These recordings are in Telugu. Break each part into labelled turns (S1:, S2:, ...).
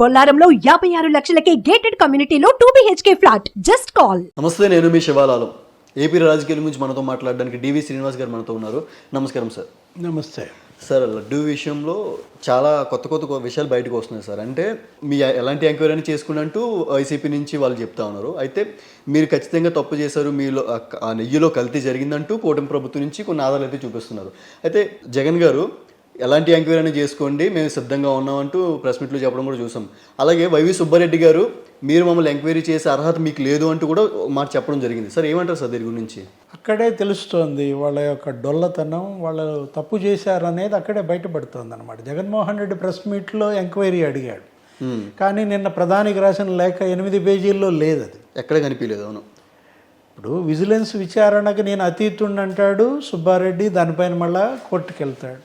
S1: బొల్లారంలో యాభై ఆరు లక్షలకే గేటెడ్ కమ్యూనిటీలో two BHK flat just call
S2: నమస్తే నేను మీ శివాలాలం. ఏపీ రాజకీయాల గురించి మనతో మాట్లాడడానికి డివి శ్రీనివాస్ గారు మనతో ఉన్నారు. నమస్కారం సార్.
S3: నమస్తే.
S2: సార్ లడ్డు విషయంలో చాలా కొత్త కొత్త విషయాలు బయటకు వస్తున్నాయి సార్. అంటే మీ ఎలాంటి ఎంక్వైరీ అని చేసుకున్నట్టు వైసీపీ నుంచి వాళ్ళు చెప్తా ఉన్నారు. అయితే మీరు ఖచ్చితంగా తప్పు చేశారు మీలో ఆ నెయ్యిలో కల్తీ జరిగిందంటూ కూటమి ప్రభుత్వం నుంచి కొన్ని ఆధారాలు అయితే చూపిస్తున్నారు. అయితే జగన్ గారు ఎలాంటి ఎంక్వైరీ అయినా చేసుకోండి మేము సిద్ధంగా ఉన్నామంటూ ప్రెస్ మీట్లో చెప్పడం కూడా చూసాం. అలాగే వైవి సుబ్బారెడ్డి గారు మీరు మమ్మల్ని ఎంక్వైరీ చేసే అర్హత మీకు లేదు అంటూ కూడా మాట చెప్పడం జరిగింది. సార్ ఏమంటారు సార్ దీని గురించి?
S3: అక్కడే తెలుస్తోంది వాళ్ళ యొక్క డొల్లతనం వాళ్ళు తప్పు చేశారనేది అక్కడే బయటపడుతోంది అనమాట జగన్మోహన్ రెడ్డి ప్రెస్ మీట్లో ఎంక్వైరీ అడిగాడు. కానీ నిన్న ప్రధానికి రాసిన లేఖ ఎనిమిది పేజీల్లో లేదు అది
S2: ఎక్కడ కనిపించలేదు అవును.
S3: ఇప్పుడు విజిలెన్స్ విచారణకు నేను అతీతుడిని అంటాడు సుబ్బారెడ్డి దానిపైన మళ్ళా కోర్టుకు వెళ్తాడు.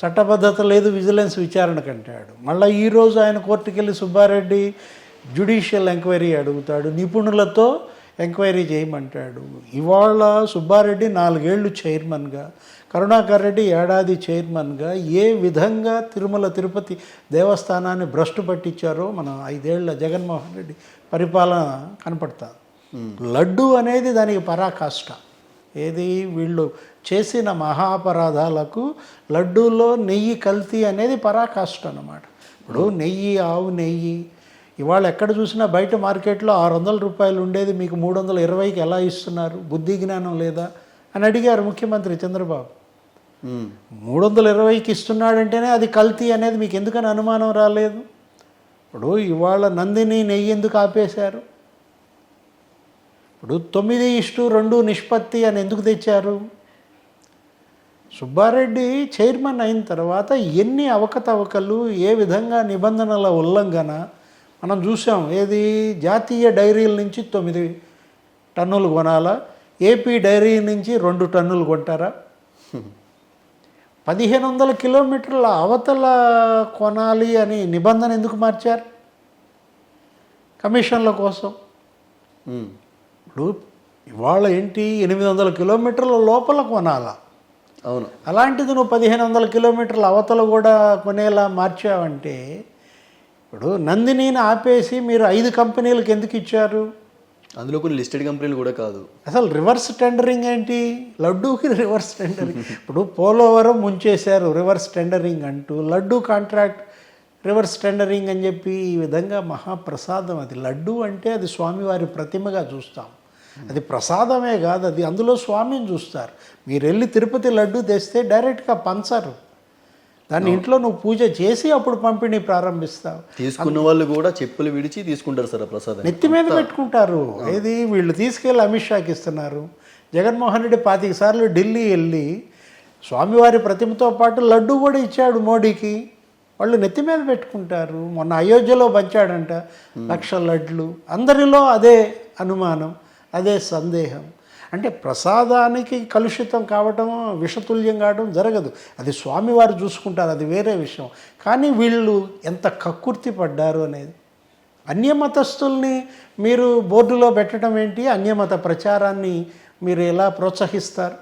S3: చట్టబద్ధత లేదు విజిలెన్స్ విచారణకు అంటాడు మళ్ళీ ఈరోజు ఆయన కోర్టుకు వెళ్ళి సుబ్బారెడ్డి జ్యుడిషియల్ ఎంక్వైరీ అడుగుతాడు నిపుణులతో ఎంక్వైరీ చేయమంటాడు. ఇవాళ సుబ్బారెడ్డి నాలుగేళ్ళు చైర్మన్గా కరుణాకర్ రెడ్డి ఏడాది చైర్మన్గా ఏ విధంగా తిరుమల తిరుపతి దేవస్థానాన్ని భ్రష్టు పట్టించారో మనం ఐదేళ్ళ జగన్మోహన్ రెడ్డి పరిపాలన కనపడతా లడ్డు అనేది దానికి పరాకాష్ట. ఏది? వీళ్ళు చేసిన మహాపరాధాలకు లడ్డూలో నెయ్యి కల్తీ అనేది పరాకాష్ట అన్నమాట. ఇప్పుడు నెయ్యి ఆవు నెయ్యి ఇవాళ ఎక్కడ చూసినా బయట మార్కెట్లో ఆరు వందల రూపాయలు ఉండేది మీకు మూడు వందల ఇరవైకి ఎలా ఇస్తున్నారు? బుద్ధి జ్ఞానం లేదా? అని అడిగారు ముఖ్యమంత్రి చంద్రబాబు. మూడు వందల ఇరవైకి ఇస్తున్నాడంటేనే అది కల్తీ అనేది మీకు ఎందుకని అనుమానం రాలేదు? ఇప్పుడు ఇవాళ నందిని నెయ్యి ఎందుకు ఆపేశారు? ఇప్పుడు తొమ్మిది ఇష్టు రెండు నిష్పత్తి అని ఎందుకు తెచ్చారు? సుబ్బారెడ్డి చైర్మన్ అయిన తర్వాత ఎన్ని అవకతవకలు ఏ విధంగా నిబంధనల ఉల్లంఘన మనం చూసాం ఏది? జాతీయ డైరీల నుంచి తొమ్మిది టన్నులు కొనాలా? ఏపీ డైరీ నుంచి రెండు టన్నులు కొంటారా? పదిహేను వందల కిలోమీటర్ల అవతల కొనాలి అని నిబంధన ఎందుకు మార్చారు? కమిషన్ల కోసం. ఇప్పుడు ఇవాళ ఏంటి? ఎనిమిది వందల కిలోమీటర్ల లోపల కొనాలా?
S2: అవును.
S3: అలాంటిది నువ్వు పదిహేను వందల కిలోమీటర్ల అవతల కూడా కొనేలా మార్చావంటే ఇప్పుడు నందినిని ఆపేసి మీరు ఐదు కంపెనీలకు ఎందుకు ఇచ్చారు?
S2: అందులో కొన్ని లిస్టెడ్ కంపెనీలు కూడా కాదు.
S3: అసలు రివర్స్ టెండరింగ్ ఏంటి? లడ్డూకి రివర్స్ టెండరింగ్. ఇప్పుడు పోలవరం ముంచేశారు రివర్స్ టెండరింగ్ అంటూ లడ్డూ కాంట్రాక్ట్ రివర్స్ టెండరింగ్ అని చెప్పి ఈ విధంగా మహాప్రసాదం. అది లడ్డు అంటే అది స్వామివారి ప్రతిమగా చూస్తాం. అది ప్రసాదమే కాదు అది అందులో స్వామిని చూస్తారు. మీరు వెళ్ళి తిరుపతి లడ్డు తెస్తే డైరెక్ట్గా పంచరు. దాన్ని ఇంట్లో నువ్వు పూజ చేసి అప్పుడు పంపిణీ ప్రారంభిస్తావు.
S2: తీసుకున్న వాళ్ళు కూడా చెప్పులు విడిచి తీసుకుంటారు సార్ ప్రసాదం.
S3: నెత్తి మీద పెట్టుకుంటారు. ఏది? వీళ్ళు తీసుకెళ్ళి అమిత్ షాకి ఇస్తున్నారు. జగన్మోహన్ రెడ్డి పాతిక సార్లు ఢిల్లీ వెళ్ళి స్వామివారి ప్రతిమతో పాటు లడ్డు కూడా ఇచ్చాడు మోడీకి. వాళ్ళు నెత్తి మీద పెట్టుకుంటారు. మొన్న అయోధ్యలో పంచాడంట లక్ష లడ్లు. అందరిలో అదే అనుమానం. అదే సందేహం. అంటే ప్రసాదానికి కలుషితం కావటం విషతుల్యం కావడం జరగదు. అది స్వామివారు చూసుకుంటారు అది వేరే విషయం. కానీ వీళ్ళు ఎంత కక్కుర్తి పడ్డారు అనేది. అన్యమతస్తుల్ని మీరు బోర్డులో పెట్టడం ఏంటి? అన్యమత ప్రచారాన్ని మీరు ఎలా ప్రోత్సహిస్తారు?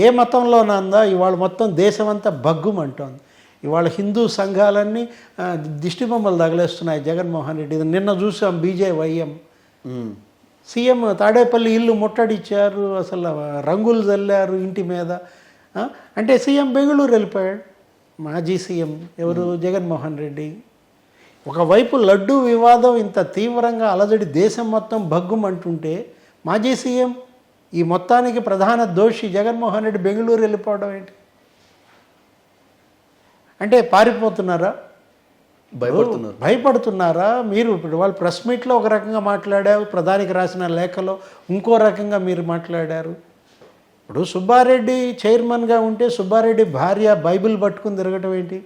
S3: ఏ మతంలోనందా? ఇవాళ మొత్తం దేశమంతా భగ్గుమంటోంది. ఇవాళ హిందూ సంఘాలన్నీ దిష్టిబొమ్మలు తగలేస్తున్నాయి జగన్మోహన్ రెడ్డి. నిన్న చూసాం బీజేవైఎం. సీఎం తాడేపల్లి ఇల్లు ముట్టడిచ్చారు అసలు రంగులు చల్లారు ఇంటి మీద? అంటే సీఎం బెంగళూరు వెళ్ళిపోయాడు. మాజీ సీఎం ఎవరు? జగన్మోహన్ రెడ్డి. ఒకవైపు లడ్డు వివాదం ఇంత తీవ్రంగా అలజడి దేశం మొత్తం భగ్గుమంటుంటే మాజీ సీఎం ఈ మొత్తానికి ప్రధాన దోషి జగన్మోహన్ రెడ్డి బెంగళూరు వెళ్ళిపోవడం ఏంటి? అంటే పారిపోతున్నారా?
S2: భయపడుతున్నారు.
S3: భయపడుతున్నారా? మీరు ఇప్పుడు వాళ్ళు ప్రెస్ మీట్లో ఒక రకంగా మాట్లాడారు ప్రధానికి రాసిన లేఖలో ఇంకో రకంగా మీరు మాట్లాడారు. ఇప్పుడు సుబ్బారెడ్డి చైర్మన్గా ఉంటే సుబ్బారెడ్డి భార్య బైబిల్ పట్టుకుని తిరగటం ఏంటి?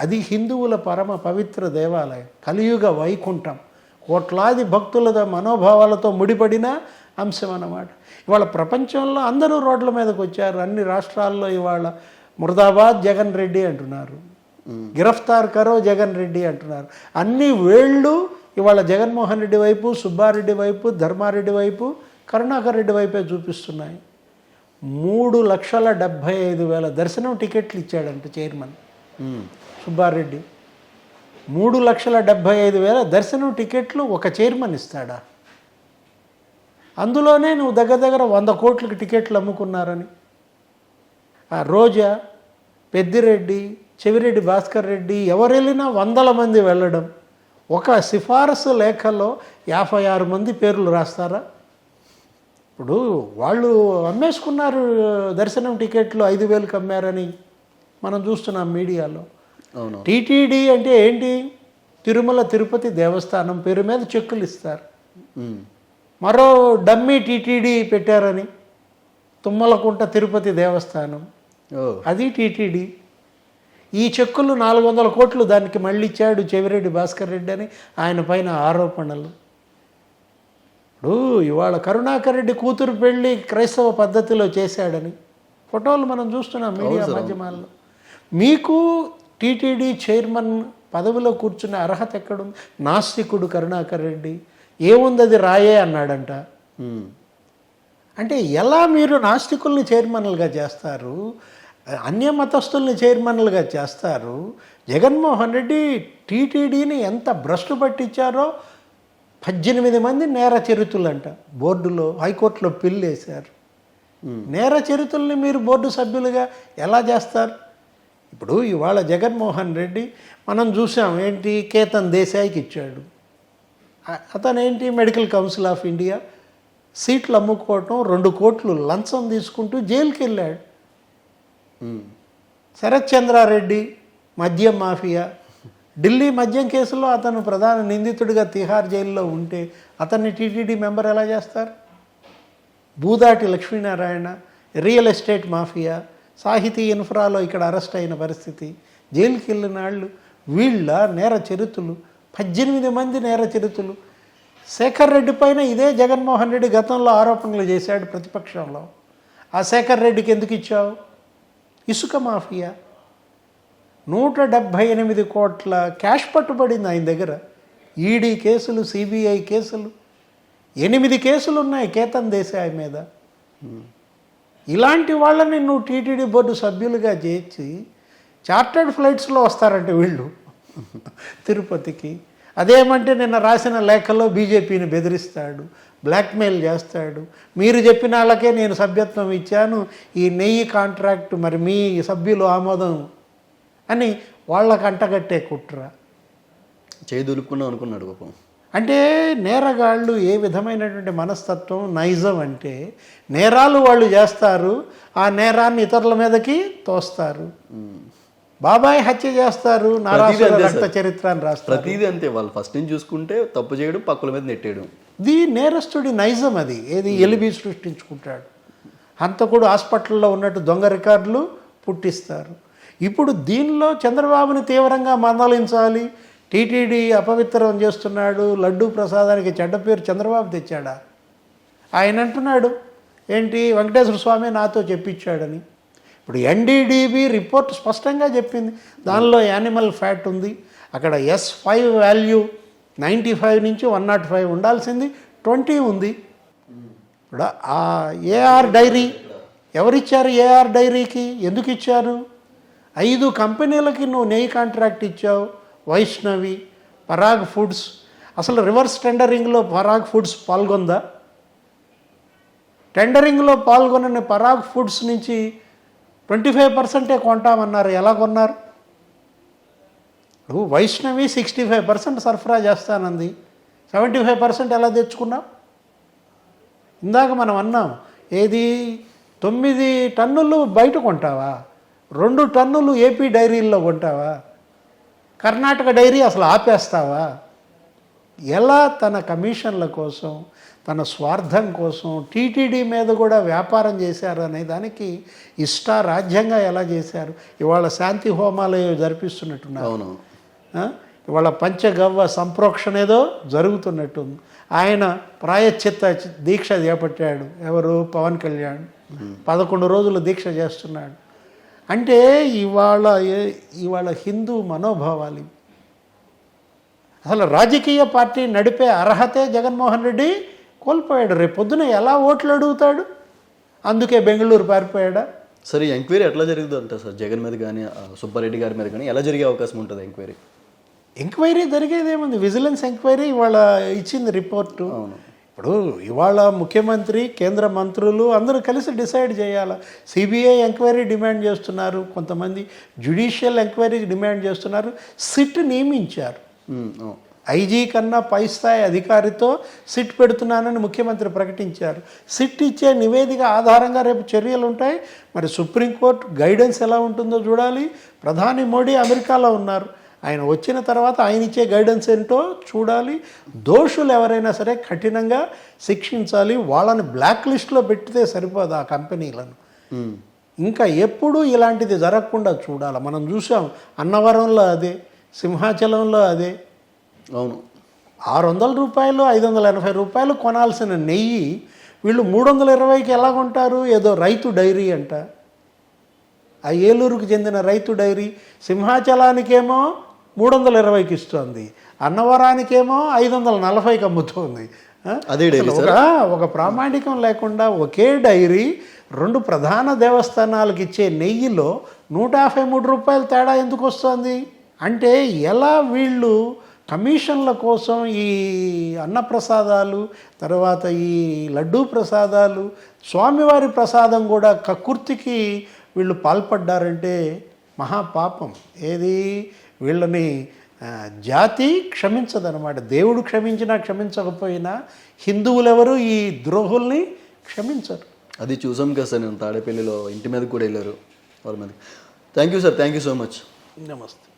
S3: అది హిందువుల పరమ పవిత్ర దేవాలయం కలియుగ వైకుంఠం. కోట్లాది భక్తుల మనోభావాలతో ముడిపడిన అంశం అన్నమాట. ఇవాళ ప్రపంచంలో అందరూ రోడ్ల మీదకి వచ్చారు. అన్ని రాష్ట్రాల్లో ఇవాళ మురదాబాద్ జగన్ రెడ్డి అంటున్నారు. గిరఫ్తార్ కరో జగన్ రెడ్డి అంటున్నారు. అన్ని వేళ్ళు ఇవాళ జగన్మోహన్ రెడ్డి వైపు సుబ్బారెడ్డి వైపు ధర్మారెడ్డి వైపు కరుణాకర్ రెడ్డి వైపే చూపిస్తున్నాయి. మూడు లక్షల డెబ్భై ఐదు వేల దర్శనం టికెట్లు ఇచ్చాడంట చైర్మన్. సుబ్బారెడ్డి. మూడు లక్షల డెబ్భై ఐదు వేల దర్శనం టికెట్లు ఒక చైర్మన్ ఇస్తాడా? అందులోనే నువ్వు దగ్గర దగ్గర వంద కోట్లకి టికెట్లు అమ్ముకున్నారని. ఆ రోజా పెద్దిరెడ్డి చెవిరెడ్డి భాస్కర్ రెడ్డి ఎవరు వెళ్ళినా వందల మంది వెళ్ళడం. ఒక సిఫారసు లేఖలో యాభై ఆరు మంది పేర్లు రాస్తారా? ఇప్పుడు వాళ్ళు అమ్మేసుకున్నారు దర్శనం టికెట్లు ఐదు వేలకు అమ్మారని మనం చూస్తున్నాం మీడియాలో.
S2: అవును.
S3: టీటీడీ అంటే ఏంటి? తిరుమల తిరుపతి దేవస్థానం పేరు మీద చెక్కులు ఇస్తారు. మరో డమ్మీ టీటీడీ పెట్టారని తుమ్మలకుంట తిరుపతి దేవస్థానం. అది టీటీడీ. ఈ చెక్కులు నాలుగు వందల కోట్లు దానికి మళ్ళీ ఇచ్చాడు చెవిరెడ్డి భాస్కర్ రెడ్డి అని ఆయన పైన ఆరోపణలు. ఇప్పుడు ఇవాళ కరుణాకర్ రెడ్డి కూతురు పెళ్ళి క్రైస్తవ పద్ధతిలో చేశాడని ఫోటోలు మనం చూస్తున్నాం మీడియా మాధ్యమాల్లో. మీకు టీటీడీ చైర్మన్ పదవిలో కూర్చునే అర్హత ఎక్కడుంది? నాస్తికుడు కరుణాకర్ రెడ్డి. ఏముంది అది రాయే అన్నాడంట. అంటే ఎలా మీరు నాస్తికుల్ని చైర్మన్లుగా చేస్తారు? అన్య మతస్థుల్ని చైర్మన్లుగా చేస్తారు. జగన్మోహన్ రెడ్డి టీటీడీని ఎంత భ్రష్టు పట్టించారో పద్దెనిమిది మంది నేర చరితులంట బోర్డులో హైకోర్టులో పిల్లు వేశారు నేర చరితుల్ని మీరు బోర్డు సభ్యులుగా ఎలా చేస్తారు? ఇప్పుడు ఇవాళ జగన్మోహన్ రెడ్డి మనం చూసాం ఏంటి కేతన్ దేశాయికి ఇచ్చాడు. అతను ఏంటి మెడికల్ కౌన్సిల్ ఆఫ్ ఇండియా. సీట్లు అమ్ముకోవటం రెండు కోట్లు లంచం తీసుకుంటూ జైలుకి వెళ్ళాడు శరత్చంద్రారెడ్డి మద్యం మాఫియా. ఢిల్లీ మద్యం కేసులో అతను ప్రధాన నిందితుడిగా తిహార్ జైల్లో ఉంటే అతన్ని టీటీడీ మెంబర్ ఎలా చేస్తారు? Boodati Lakshminarayana real estate mafia Sahithi ఇన్ఫ్రాలో ఇక్కడ అరెస్ట్ అయిన పరిస్థితి జైలుకి వెళ్ళిన వాళ్ళు వీళ్ళ నేర చరిత్రలు పద్దెనిమిది మంది నేర చరిత్రలు. శేఖర్ రెడ్డి పైన ఇదే జగన్మోహన్ రెడ్డి గతంలో ఆరోపణలు చేశాడు ప్రతిపక్షంలో. ఆ శేఖర్ రెడ్డికి ఎందుకు ఇచ్చావు? ఇసుక మాఫియా. నూట డెబ్భై ఎనిమిది కోట్ల క్యాష్ పట్టుబడింది ఆయన దగ్గర. ఈడీ కేసులు సిబిఐ కేసులు. ఎనిమిది కేసులు ఉన్నాయి కేతన్ దేశాయ్ మీద. ఇలాంటి వాళ్ళని నువ్వు టీటీడీ బోర్డు సభ్యులుగా చేర్చి చార్టర్డ్ ఫ్లైట్స్లో వస్తారంటే వీళ్ళు తిరుపతికి. అదేమంటే నిన్న రాసిన లేఖలో బీజేపీని బెదిరిస్తాడు. బ్లాక్మెయిల్ చేస్తాడు. మీరు చెప్పిన వాళ్ళకే నేను సభ్యత్వం ఇచ్చాను. ఈ నెయ్యి కాంట్రాక్ట్ మరి మీ సభ్యులు ఆమోదం అని వాళ్ళకు అంటగట్టే కుట్ర.
S2: చేయి దులుపుకుందాం అనుకున్నాడు పాపం
S3: అంటే నేరగాళ్ళు ఏ విధమైనటువంటి మనస్తత్వం నైజం అంటే నేరాలు వాళ్ళు చేస్తారు ఆ నేరాన్ని ఇతరుల మీదకి తోస్తారు. బాబాయ్ హత్య చేస్తారు నారాసుర రక్త. చరిత్ర అని రాస్తారు.
S2: ప్రతిదీ అంతే. వాళ్ళు ఫస్ట్ నుంచి చూసుకుంటే తప్పు చేయడం పక్కల మీద నెట్టేయడం.
S3: ఇది నేరస్తుడి నైజం అది. ఏది ఎలిబి సృష్టించుకుంటాడు. హంతకుడు హాస్పిటల్లో ఉన్నట్టు దొంగ రికార్డులు పుట్టిస్తారు. ఇప్పుడు దీనిలో చంద్రబాబుని తీవ్రంగా మందలించాలి. టీటీడీ అపవిత్రం చేస్తున్నాడు. లడ్డూ ప్రసాదానికి చెడ్డ పేరు చంద్రబాబు తెచ్చాడా? ఆయన అంటున్నాడు ఏంటి వెంకటేశ్వర స్వామి నాతో చెప్పించాడని. ఇప్పుడు ఎన్డీడీబీ రిపోర్ట్ స్పష్టంగా చెప్పింది. దానిలో యానిమల్ ఫ్యాట్ ఉంది. అక్కడ S five value ninety five నుంచి వన్ నాట్ ఫైవ్ ఉండాల్సింది. ట్వంటీ ఉంది. ఇప్పుడు ఆ ఏఆర్ డైరీ ఎవరిచ్చారు ఏఆర్ డైరీకి? ఎందుకు ఇచ్చారు? ఐదు కంపెనీలకి నువ్వు నెయ్యి కాంట్రాక్ట్ ఇచ్చావు. వైష్ణవి పరాగ్ ఫుడ్స్. అసలు రివర్స్ టెండరింగ్లో పరాగ్ ఫుడ్స్ పాల్గొందా? టెండరింగ్లో పాల్గొనని పరాగ్ ఫుడ్స్ నుంచి ట్వంటీ ఫైవ్ పర్సెంటే కొంటామన్నారు. ఎలా కొన్నారు? ఇప్పుడు వైష్ణవి సిక్స్టీ ఫైవ్ పర్సెంట్ సరఫరా చేస్తానంది. సెవెంటీ ఫైవ్ పర్సెంట్ ఎలా తెచ్చుకున్నాం ఇందాక మనం అన్నాం ఏది తొమ్మిది టన్నులు బయట కొంటావా? రెండు టన్నులు ఏపీ డైరీల్లో కొంటావా? కర్ణాటక డైరీ అసలు ఆపేస్తావా? ఎలా తన కమిషన్ల కోసం తన స్వార్థం కోసం టీటీడీ మీద కూడా వ్యాపారం చేశారు అనే దానికి ఇష్ట రాజ్యంగా ఎలా చేశారు? ఇవాళ శాంతి హోమాలు జరిపిస్తున్నట్టున్నారు.
S2: అవును?
S3: ఇవాళ పంచగవ్వ సంప్రోక్షణ ఏదో జరుగుతున్నట్టుంది. ఆయన ప్రాయశ్చిత్త దీక్ష చేపట్టాడు. ఎవరు? పవన్ కళ్యాణ్. పదకొండు రోజులు దీక్ష చేస్తున్నాడు. అంటే ఇవాళ ఇవాళ హిందూ మనోభావాలు. అసలు రాజకీయ పార్టీ నడిపే అర్హతే జగన్మోహన్ రెడ్డి? కోల్పోయాడు. రేపు పొద్దున ఎలా ఓట్లు అడుగుతాడు? అందుకే బెంగళూరు పారిపోయాడా?
S2: సార్ ఎంక్వైరీ ఎట్లా జరుగుతుంది అంటారు సార్? జగన్ మీద కానీ సుబ్బారెడ్డి గారి మీద కానీ ఎలా జరిగే అవకాశం ఉంటుంది ఎంక్వైరీ?
S3: ఎంక్వైరీ జరిగేదేముంది? విజిలెన్స్ ఎంక్వైరీ ఇవాళ ఇచ్చింది రిపోర్టు. ఇప్పుడు ఇవాళ ముఖ్యమంత్రి కేంద్ర మంత్రులు అందరూ కలిసి డిసైడ్ చేయాలి? సిబిఐ ఎంక్వైరీ డిమాండ్ చేస్తున్నారు. కొంతమంది జ్యుడిషియల్ ఎంక్వైరీ డిమాండ్ చేస్తున్నారు. సిట్ నియమించారు. ఐజీ కన్నా పై స్థాయి అధికారితో సిట్ పెడుతున్నానని ముఖ్యమంత్రి ప్రకటించారు. సిట్ ఇచ్చే నివేదిక ఆధారంగా రేపు చర్యలు ఉంటాయి. మరి సుప్రీంకోర్టు గైడెన్స్ ఎలా ఉంటుందో చూడాలి. ప్రధాని మోడీ అమెరికాలో ఉన్నారు. ఆయన వచ్చిన తర్వాత ఆయన ఇచ్చే గైడెన్స్ ఏంటో చూడాలి. దోషులు ఎవరైనా సరే కఠినంగా శిక్షించాలి. వాళ్ళని బ్లాక్ లిస్ట్లో పెట్టితే సరిపోదు ఆ కంపెనీలను. ఇంకా ఎప్పుడూ ఇలాంటిది జరగకుండా చూడాలి. మనం చూసాం అన్నవరంలో అదే సింహాచలంలో అదే
S2: అవును.
S3: ఆరు వందల రూపాయలు ఐదు వందల ఎనభై రూపాయలు కొనాల్సిన నెయ్యి వీళ్ళు మూడు వందల ఇరవైకి ఎలా కొంటారు? ఏదో రైతు డైరీ అంట. ఆ ఏలూరుకు చెందిన రైతు డైరీ సింహాచలానికేమో మూడు వందల ఇరవైకి ఇస్తుంది. అన్నవరానికేమో ఐదు వందల నలభైకి అమ్ముతుంది?
S2: అదే
S3: ఒక ప్రామాణికం లేకుండా ఒకే డైరీ రెండు ప్రధాన దేవస్థానాలకు ఇచ్చే నెయ్యిలో నూట యాభై మూడు రూపాయలు తేడా ఎందుకు వస్తుంది? అంటే ఎలా వీళ్ళు కమిషన్ల కోసం ఈ అన్నప్రసాదాలు తర్వాత ఈ లడ్డూ ప్రసాదాలు స్వామివారి ప్రసాదం కూడా కక్కుర్తికి వీళ్ళు పాల్పడ్డారంటే మహాపాపం. ఏది? వీళ్ళని జాతి క్షమించదనమాట దేవుడు క్షమించినా క్షమించకపోయినా హిందువులెవరు ఈ ద్రోహుల్ని క్షమించరు.
S2: అది చూసాం కదా సార్ నేను తాడేపల్లిలో ఇంటి మీదకి కూడా వెళ్ళారు వాళ్ళ మీద. Thank you sir thank you so much
S3: నమస్తే.